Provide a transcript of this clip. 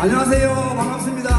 안녕하세요. 반갑습니다.